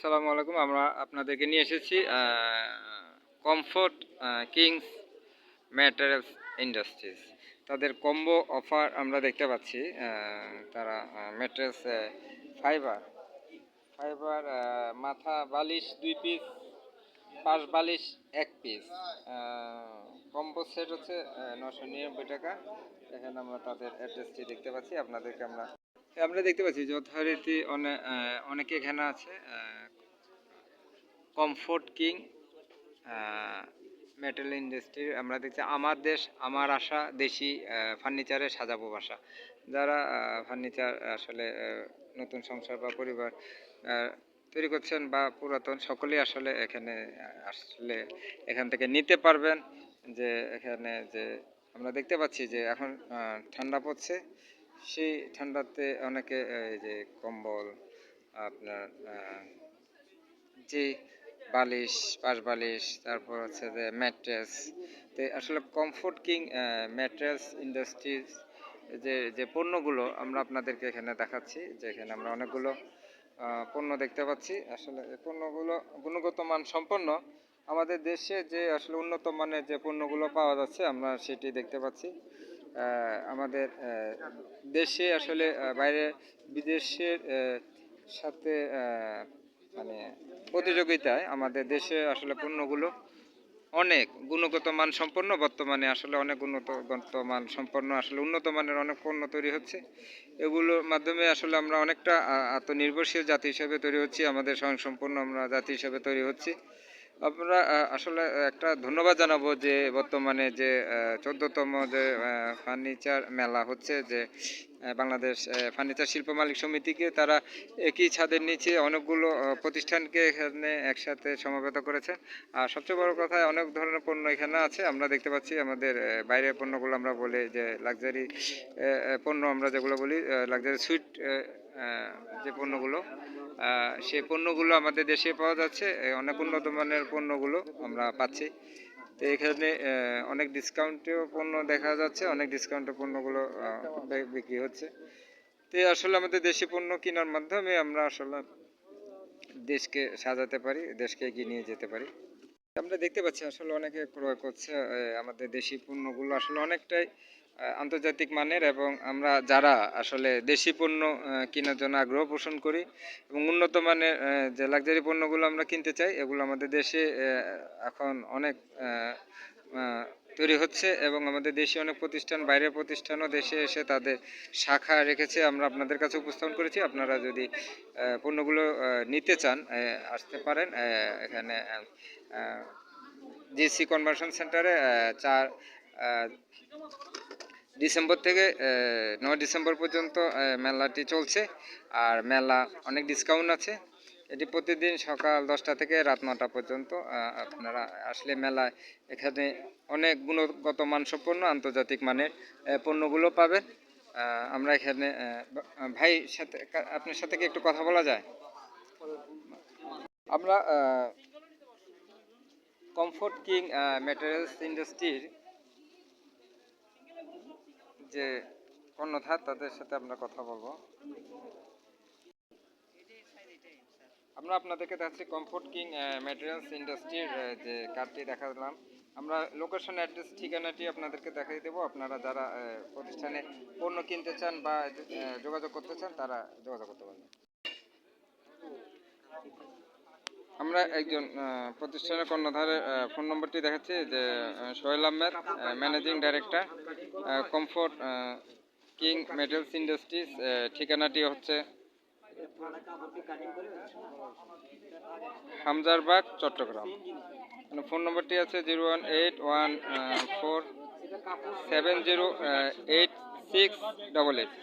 আসসালামু আলাইকুম। আমরা আপনাদেরকে নিয়ে এসেছি কমফোর্ট কিংস ম্যাটেরিয়ালস ইন্ডাস্ট্রিজ তাদের কম্বো অফার আমরা দেখতে পাচ্ছি তারা ম্যাট্রেস ফাইবার ফাইবার মাথা বালিশ দুই পিস পাশ বালিশ এক পিস কম্বো সেট হচ্ছে নশো নিরানব্বই টাকা। এখানে আমরা তাদের অ্যাড্রেসটি দেখতে পাচ্ছি, আপনাদেরকে আমরা আমরা দেখতে পাচ্ছি, যথারীতি অনেক অনেকে এখানে আছে কমফোর্ট কিং মেটাল ইন্ডাস্ট্রি আমরা দেখছি আমার দেশ, আমার আশা দেশি ফার্নিচারে সাজাবো বাসা। যারা ফার্নিচার আসলে নতুন সংসার বা পরিবার তৈরি করছেন বা পুরাতন, সকলেই আসলে এখানে আসলে এখান থেকে নিতে পারবেন যে এখানে যে আমরা দেখতে পাচ্ছি যে এখন ঠান্ডা পড়ছে। সেই ঠান্ডাতে অনেকে, এই যে কম্বল, আপনার যে বালিশ পাশ বালিশ তারপর হচ্ছে যে ম্যাট্রেস তো আসলে কমফোর্ট কিং ম্যাট্রেস ইন্ডাস্ট্রিজ যে যে পণ্যগুলো আমরা আপনাদেরকে এখানে দেখাচ্ছি যে এখানে আমরা অনেকগুলো পণ্য দেখতে পাচ্ছি। আসলে পণ্যগুলো গুণগত মান সম্পন্ন। আমাদের দেশে যে আসলে উন্নত মানের যে পণ্যগুলো পাওয়া যাচ্ছে, আমরা সেটি দেখতে পাচ্ছি। আমাদের দেশে আসলে বাইরে বিদেশের সাথে মানে প্রতিযোগিতায় আমাদের দেশে আসলে পণ্যগুলো অনেক গুণগত মান সম্পন্ন, বর্তমানে আসলে অনেক উন্নত মান সম্পন্ন, আসলে উন্নত মানের অনেক পণ্য তৈরি হচ্ছে। এগুলোর মাধ্যমে আসলে আমরা অনেকটা আত্মনির্ভরশীল জাতি হিসেবে তৈরি হচ্ছি, আমাদের স্বয়ংসম্পন্ন আমরা জাতি হিসেবে তৈরি হচ্ছি। আহ, আসলে একটা ধন্যবাদ জানাব যে বর্তমানে যে চোদ্দতম যে ফার্নিচার মেলা হচ্ছে যে বাংলাদেশ ফার্নিচার শিল্প মালিক সমিতিকে তারা একই ছাদের নিচে অনেকগুলো প্রতিষ্ঠানকে এখানে একসাথে সমবেত করেছে। আর সবচেয়ে বড় কথা অনেক ধরনের পণ্য এখানে আছে। আমরা দেখতে পাচ্ছি আমাদের বাইরের পণ্যগুলো আমরা বলি যে লাক্সারি পণ্য আমরা যেগুলো বলি লাক্সারি সুইট যে পণ্যগুলো সেই পণ্যগুলো আমাদের দেশে পাওয়া যাচ্ছে অনেক উন্নত মানের পণ্যগুলো আমরা পাচ্ছি। তো এখানে অনেক ডিসকাউন্টেও পণ্য দেখা যাচ্ছে, অনেক ডিসকাউন্টে পণ্যগুলো বিক্রি হচ্ছে। তো আসলে আমাদের দেশি পণ্য কেনার মাধ্যমে আমরা আসলে দেশকে সাজাতে পারি, দেশকে এগিয়ে নিয়ে যেতে পারি। আমরা দেখতে পাচ্ছি আসলে অনেকে ক্রয় করছে আমাদের দেশি পণ্যগুলো আসলে অনেকটাই আন্তর্জাতিক মানের এবং আমরা যারা আসলে দেশি পণ্য কেনার জন্য আগ্রহ পোষণ করি এবং উন্নত মানের যে লাক্সারি পণ্যগুলো আমরা কিনতে চাই, এগুলো আমাদের দেশে এখন অনেক তৈরি হচ্ছে এবং আমাদের দেশে অনেক প্রতিষ্ঠান, বাইরের প্রতিষ্ঠানও দেশে এসে তাদের শাখা রেখেছে। আমরা আপনাদের কাছে উপস্থাপন করেছি। আপনারা যদি পণ্যগুলো নিতে চান আসতে পারেন এখানে জিসি কনভার্সন সেন্টারে চার ডিসেম্বর থেকে নয় ডিসেম্বর পর্যন্ত মেলাটি চলছে। আর মেলা অনেক ডিসকাউন্ট আছে। এটি প্রতিদিন সকাল দশটা থেকে রাত নটা পর্যন্ত আপনারা আসলে মেলায় এখানে অনেক গুণগত মানসম্পন্ন আন্তর্জাতিক মানের পণ্যগুলো পাবেন। আমরা এখানে ভাই সাথে আপনার সাথে কি একটু কথা বলা যায়? আমরা কমফোর্ট কিং ম্যাটেরিয়ালস ইন্ডাস্ট্রির যে কর্ণধার তাদের সাথে আমরা কথা বলব। আমরা আপনাদেরকে দেখাচ্ছি কমফোর্ট কিং ম্যাটেরিয়ালস ইন্ডাস্ট্রির যে কার্ডটি দেখালাম। আমরা লোকেশন অ্যাড্রেস ঠিকানাটি আপনাদেরকে দেখাই দেবো। আপনারা যারা প্রতিষ্ঠানে পণ্য কিনতে চান বা যোগাযোগ করতে চান, তারা যোগাযোগ করতে পারবেন। আমরা একজন প্রতিষ্ঠানের কর্ণধারে ফোন নম্বরটি দেখাচ্ছি যে Sohel Ahmed managing director Comfort King Metals Industries ঠিকানাটি হচ্ছে হামজারবাগ, চট্টগ্রাম। মানে ফোন নম্বরটি আছে zero one eight one four seven zero eight six double eight.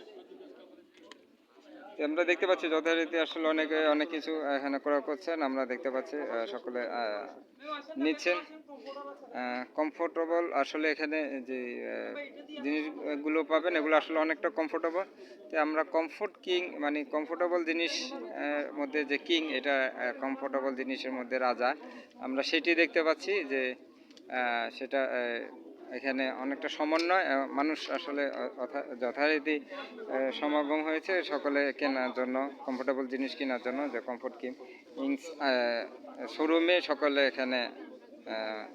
আমরা দেখতে পাচ্ছি যথারীতি আসলে অনেকে, অনেক কিছু এখানে ক্রয় করছেন। আমরা দেখতে পাচ্ছি সকলে নিচ্ছেন। কমফোর্টেবল আসলে এখানে যে জিনিসগুলো পাবেন, এগুলো আসলে অনেকটা কমফোর্টেবল তো আমরা কমফোর্ট কিং মানে কমফোর্টেবল জিনিস মধ্যে যে কিং এটা কমফোর্টেবল জিনিসের মধ্যে রাজা। আমরা সেটি দেখতে পাচ্ছি যে সেটা এখানে অনেকটা সমন্বয় মানুষ আসলে যথারীতি সমাগম হয়েছে। সকলে কেনার জন্য কমফোর্টেবল জিনিস কেনার জন্য, যে কমফোর্ট কিং ইংস শোরুমে সকলে এখানে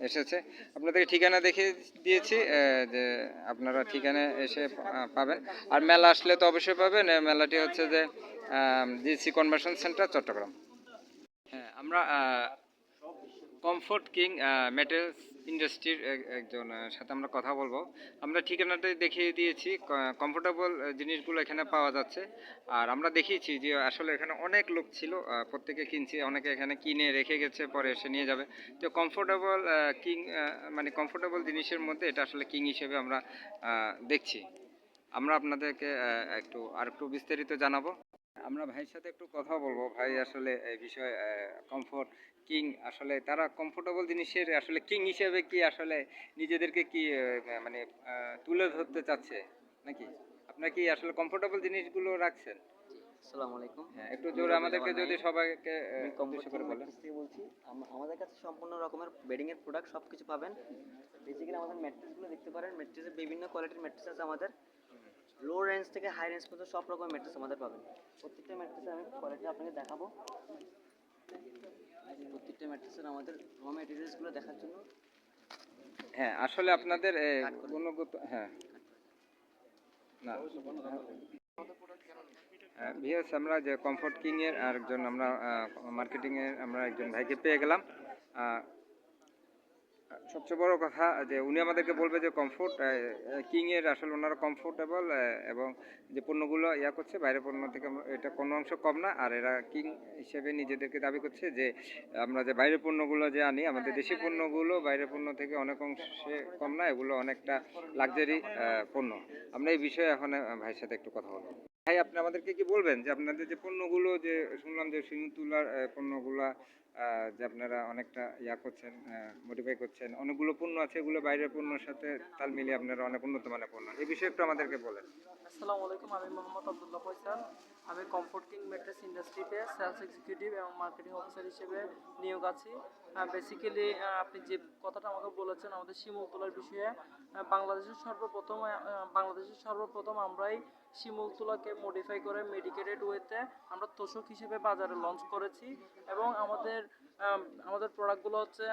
এসেছে। আপনাদেরকে ঠিকানা দেখিয়ে দিয়েছি যে আপনারা ঠিকানা এসে পাবেন। আর মেলা আসলে তো অবশ্যই পাবেন মেলাটি হচ্ছে যে জিসি কনভেনশন সেন্টার চট্টগ্রাম। হ্যাঁ আমরা কমফোর্ট কিং মেটেলস ইন্ডাস্ট্রির একজন সাথে আমরা কথা বলব। আমরা ঠিকানাটা দেখিয়ে দিয়েছি কমফোর্টেবল জিনিসগুলো এখানে পাওয়া যাচ্ছে। আর আমরা দেখিয়েছি যে আসলে এখানে অনেক লোক ছিল প্রত্যেকে কিনছে, অনেকে এখানে কিনে রেখে গেছে, পরে এসে নিয়ে যাবে। তো কমফোর্টেবল কিং মানে কমফোর্টেবল জিনিসের মধ্যে এটা আসলে কিং হিসেবে আমরা দেখছি। আমরা আপনাদেরকে একটু আর একটু বিস্তারিত জানাব। আমরা ভাইয়ের সাথে একটু কথা বলব। ভাই আসলে এই বিষয়ে কমফোর্ট কিং আসলে তারা কমফোর্টেবল জিনিসের আসলে কিং হিসেবে কি আসলে নিজেদেরকে কি মানে তুলে ধরতে চাচ্ছে নাকি? আপনারা কি আসলে কমফোর্টেবল জিনিসগুলো রাখছেন? আসসালামু আলাইকুম। হ্যাঁ একটু জোরে আমাদেরকে যদি সবাইকে কমফোর্ট করে বলেন। ম্যাট্রেস বলছি আমাদের কাছে সম্পূর্ণ রকমের বেডিং এর প্রোডাক্ট সবকিছু পাবেন। বেসিক্যালি আমাদের ম্যাট্রেসগুলো দেখতে পারেন ম্যাট্রেসের বিভিন্ন কোয়ালিটির ম্যাট্রেস আছে আমাদের। লো রেঞ্জ থেকে হাই রেঞ্জ পর্যন্ত সব রকমের ম্যাট্রেস আমাদের পাবেন। প্রত্যেকটা ম্যাট্রেসে আমি কোয়ালিটি আপনাকে দেখাবো। প্রত্যেকটা ম্যাট্রেসের আমাদের র ম্যাটেরিয়ালসগুলো দেখার জন্য। হ্যাঁ আসলে আপনাদের গুণগত হ্যাঁ। না। ভিএস আমরা যে কমফোর্ট কিংয়ের এর আরেকজন আমরা মার্কেটিংয়ের আমরা একজন ভাইকে পেয়ে গেলাম। সবচেয়ে বড় কথা যে উনি আমাদেরকে বলবে যে কমফোর্ট কিং এর আসলে ওনারা কমফোর্টেবল এবং যে পণ্যগুলো ইয়া করছে বাইরের পণ্য থেকে এটা কোনো অংশ কম না আর এরা কিং হিসেবে নিজেদেরকে দাবি করছে যে আমরা যে বাইরের পণ্যগুলো যে আনি আমাদের দেশি পণ্যগুলো বাইরের পণ্য থেকে অনেক অংশে কম না এগুলো অনেকটা লাক্সারি পণ্য। আমরা এই বিষয়ে এখন ভাইয়ের সাথে একটু কথা বলব। ভাই, আপনি আমাদেরকে কি বলবেন যে আপনাদের যে পণ্যগুলো, যে শুনলাম যে তুলার পণ্যগুলো পণ্যগুলা যে আপনারা অনেকটা ইয়া করছেন মডিফাই করছেন, অনেকগুলো পণ্য আছে, এগুলো বাইরের পণ্যের সাথে তাল মিলিয়ে আপনারা অনেক উন্নত মানের পণ্য। এই বিষয়ে একটু আমাদেরকে বলেন। আসসালামু আলাইকুম, আমি মোহাম্মদ আব্দুল্লাহ ফয়সাল। আমি কমফোর্ট কিং ম্যাট্রেস ইন্ডাস্ট্রিতে সেলস এক্সিকিউটিভ এবং মার্কেটিং অফিসার হিসেবে নিয়োগ আছি। বেসিক্যালি আপনি যে কথাটা আমাকে বলেছেন আমাদের শিমুল তোলার বিষয়ে বাংলাদেশের সর্বপ্রথম বাংলাদেশের সর্বপ্রথম আমরাই শিমুল তুলাকে মডিফাই করে মেডিকেটেড ওয়েতে আমরা তোষক হিসেবে বাজারে লঞ্চ করেছি এবং আমাদের আম, আমাদের প্রোডাক্টগুলো হচ্ছে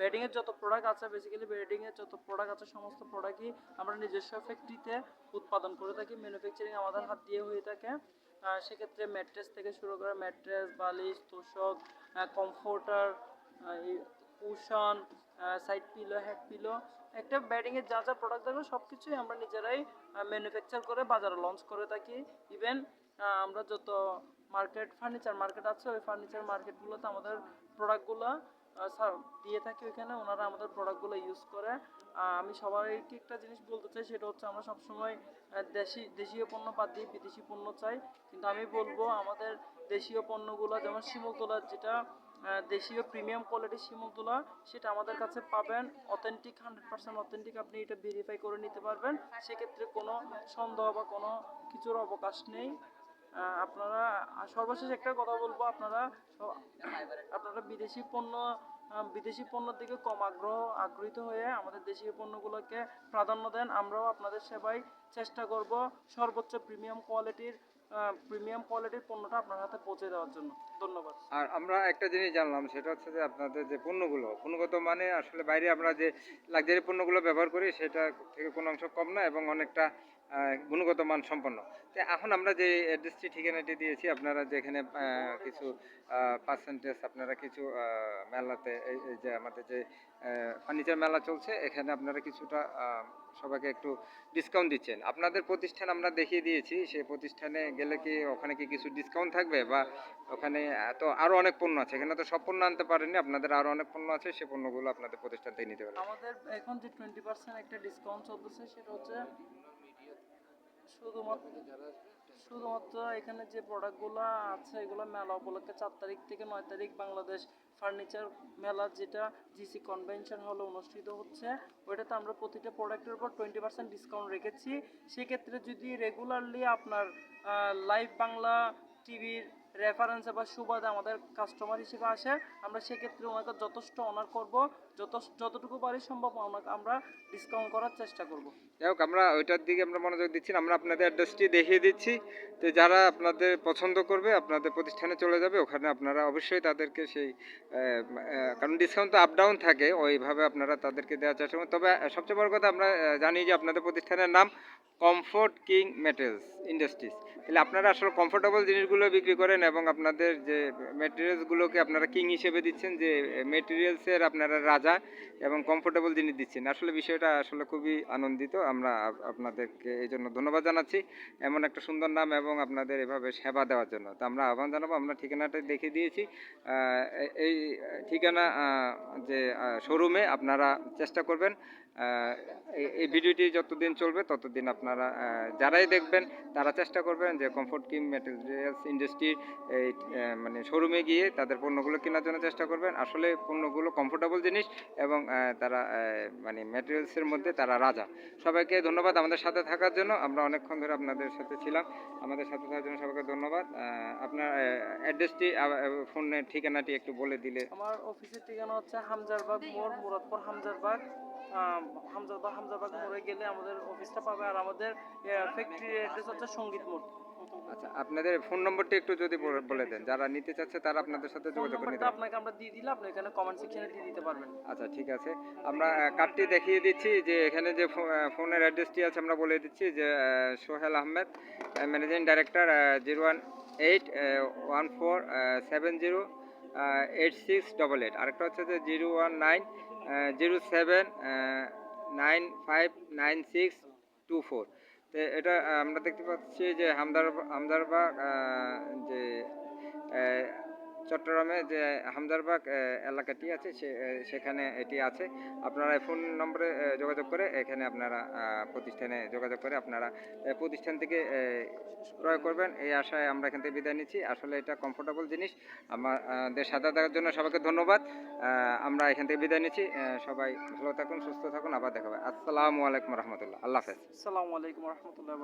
বেডিং এর যত প্রোডাক্ট আছে বেসিক্যালি বেডিং এর যত প্রোডাক্ট আছে সমস্ত প্রোডাক্টই আমরা নিজস্ব ফ্যাক্টরিতে উৎপাদন করে থাকি ম্যানুফ্যাকচারিং আমাদের হাত দিয়ে হয়ে থাকে। সেক্ষেত্রে ম্যাট্রেস থেকে শুরু করে ম্যাট্রেস, বালিশ, তোষক comforter cushion side pillow head pillow একটা ব্যাডিংয়ের যা যা প্রোডাক্ট থাকবে সব কিছুই আমরা নিজেরাই ম্যানুফ্যাকচার করে বাজারে লঞ্চ করে থাকি। ইভেন আমরা যত মার্কেট ফার্নিচার মার্কেট আছে, ওই ফার্নিচার মার্কেটগুলোতে আমাদের প্রোডাক্টগুলো দিয়ে থাকি ওইখানে, ওনারা আমাদের প্রোডাক্টগুলো ইউজ করে। আমি সবাইকে একটা জিনিস বলতে চাই, সেটা হচ্ছে আমরা সবসময় দেশি, দেশীয় পণ্য বাদ দিয়ে বিদেশি পণ্য চাই। কিন্তু আমি বলব, আমাদের দেশীয় পণ্যগুলো, যেমন শিমুলতলা, যেটা দেশীয় প্রিমিয়াম কোয়ালিটির শিমুলতলা, সেটা আমাদের কাছে পাবেন। অথেন্টিক হান্ড্রেড পার্সেন্ট অথেন্টিক আপনি এটা ভেরিফাই করে নিতে পারবেন। সেক্ষেত্রে কোনো সন্দেহ বা কোনো কিছুর অবকাশ নেই। আপনারা সর্বশেষ একটা কথা বলব, আপনারা আপনারা বিদেশি পণ্য বিদেশি পণ্যের দিকে কম আগ্রহ আগ্রহীত হয়ে আমাদের দেশীয় পণ্যগুলোকে প্রাধান্য দেন। আমরাও আপনাদের সেবায় চেষ্টা করব সর্বোচ্চ প্রিমিয়াম কোয়ালিটির প্রিমিয়াম কোয়ালিটির পণ্যটা আপনার হাতে পৌঁছে দেওয়ার জন্য। ধন্যবাদ। আর আমরা একটা জিনিস জানলাম, সেটা হচ্ছে যে আপনাদের যে পণ্যগুলো গুণগত মানে আসলে বাইরে আমরা যে লাক্সারি পণ্যগুলো ব্যবহার করি, সেটা থেকে কোনো অংশ কম না, এবং অনেকটা গুণগত মান সম্পন্ন। তো এখন আমরা যে অ্যাড্রেসটি ঠিকানাটি দিয়েছি, আপনারা যেখানে কিছু পার্সেন্টেজ আপনারা কিছু মেলাতে, এই যে আমাদের যে ফার্নিচার মেলা চলছে, এখানে আপনারা কিছুটা সবাইকে একটু ডিসকাউন্ট দিচ্ছেন। আপনাদের প্রতিষ্ঠান আমরা দেখিয়ে দিয়েছি, সেই প্রতিষ্ঠানে গেলে কি ওখানে কি কিছু ডিসকাউন্ট থাকবে? বা ওখানে তো আরও অনেক পণ্য আছে, এখানে তো সব পণ্য আনতে পারেনি আপনাদের আরও অনেক পণ্য আছে, সে পণ্যগুলো আপনাদের প্রতিষ্ঠান থেকে নিতে পারবেন আমাদের এখন যে টোয়েন্টি পার্সেন্ট একটা ডিসকাউন্ট চলতেছে, সেটা হচ্ছে শুধুমাত্র শুধুমাত্র এখানে যে প্রোডাক্টগুলো আছে, এগুলো মেলা উপলক্ষে চার তারিখ থেকে নয় তারিখ বাংলাদেশ ফার্নিচার মেলা যেটা জিসি কনভেনশন হলে অনুষ্ঠিত হচ্ছে, ওইটাতে আমরা প্রতিটা প্রোডাক্টের উপর টোয়েন্টি পার্সেন্ট ডিসকাউন্ট রেখেছি। সেক্ষেত্রে যদি রেগুলারলি আপনার লাইভ বাংলা টিভির রেফারেন্সে বা সুবাদে আমাদের কাস্টমার হিসেবে আসে, আমরা সেক্ষেত্রে ওনাকে যথেষ্ট অনার করব যত যতটুকু পারি সম্ভব ওনাকে আমরা ডিসকাউন্ট করার চেষ্টা করব। যাই হোক, আমরা ওইটার দিকে আমরা মনোযোগ দিচ্ছি আমরা আপনাদের অ্যাড্রেসটি দেখিয়ে দিচ্ছি। তো যারা আপনাদের পছন্দ করবে, আপনাদের প্রতিষ্ঠানে চলে যাবে, ওখানে আপনারা অবশ্যই তাদেরকে সেই কারণ ডিসকাউন্ট তো আপ ডাউন থাকে, ওইভাবে আপনারা তাদেরকে দেওয়ার চেষ্টা করবেন। তবে সবচেয়ে বড় কথা আমরা জানি যে আপনাদের প্রতিষ্ঠানের নাম কমফোর্ট কিং মেটেরিয়ালস ইন্ডাস্ট্রিজ তাহলে আপনারা আসলে কমফোর্টেবল জিনিসগুলো বিক্রি করেন এবং আপনাদের যে মেটেরিয়ালসগুলোকে আপনারা কিং হিসেবে দিচ্ছেন, যে মেটেরিয়ালসের আপনারা রাজা এবং কমফোর্টেবল জিনিস দিচ্ছেন। আসলে বিষয়টা আসলে খুবই আনন্দিত। আমরা আপনাদেরকে এই জন্য ধন্যবাদ জানাচ্ছি। এমন একটা সুন্দর নাম এবং আপনাদের এভাবে সেবা দেওয়ার জন্য। তো আমরা আহ্বান জানাব, আমরা ঠিকানাটা দেখিয়ে দিয়েছি। এই ঠিকানা যে শোরুমে আপনারা চেষ্টা করবেন। এই- ভিডিওটি যতদিন চলবে ততদিন আপনারা যারাই দেখবেন, তারা চেষ্টা করবেন যে কমফোর্ট কিম ম্যাটেরিয়ালস ইন্ডাস্ট্রির এই মানে শোরুমে গিয়ে তাদের পণ্যগুলো কেনার জন্য চেষ্টা করবেন। আসলে পণ্যগুলো কমফোর্টেবল জিনিস এবং তারা মানে ম্যাটেরিয়ালসের মধ্যে তারা রাজা। সবাইকে ধন্যবাদ আমাদের সাথে থাকার জন্য। আমরা অনেকক্ষণ ধরে আপনাদের সাথে ছিলাম। আমাদের সাথে থাকার জন্য সবাইকে ধন্যবাদ। আপনার অ্যাড্রেসটি ফোনের ঠিকানাটি একটু বলে দিলে। আমার অফিসের ঠিকানা হচ্ছে হামজারবাগ মোড়, মুরাদপুর হামজারবাগ। মোড়ে গেলে আমাদের অফিসটা পাবে আর আমাদের ফ্যাক্টরির অ্যাড্রেস হচ্ছে সংগীত মোড়। আচ্ছা আপনাদের ফোন নম্বরটি একটু যদি বলে- দেন। যারা নিতে চাচ্ছে তারা আপনাদের সাথে যোগাযোগ করে নিতে আপনাকে আমরা দিয়ে দিলে আপনি এখানে কমেন্ট সেকশনে দিয়ে দিতে পারবেন। আচ্ছা ঠিক আছে। আমরা কার্ডটি দেখিয়ে দিচ্ছি যে এখানে যে ফোনের অ্যাড্রেসটি আছে আমরা বলে দিচ্ছি যে Sohel Ahmed managing director zero one eight one four seven zero eight six double eight আরেকটা হচ্ছে যে zero one nine zero seven nine five, nine six, two four. তো এটা আমরা দেখতে পাচ্ছি যে হামদার হামদারবাগ যে চট্টগ্রামে যে হামদারবাগ এলাকাটি আছে সেখানে এটি আছে। আপনারা ফোন নম্বরে যোগাযোগ করে এখানে আপনারা প্রতিষ্ঠানে যোগাযোগ করে আপনারা প্রতিষ্ঠান থেকে ক্রয় করবেন। এই আশায় আমরা এখান থেকে বিদায় নিচ্ছি। আসলে এটা কমফোর্টেবল জিনিস। আমাদের সাথে থাকার জন্য সবাইকে ধন্যবাদ। আমরা এখান থেকে বিদায় নিচ্ছি। সবাই ভালো থাকুন, সুস্থ থাকুন, আবার দেখা হবে। আসসালামু আলাইকুম রহমতুল্লাহ। আল্লাহ হাফেজ। আসসালামু আলাইকুম রহমতুল্লাহ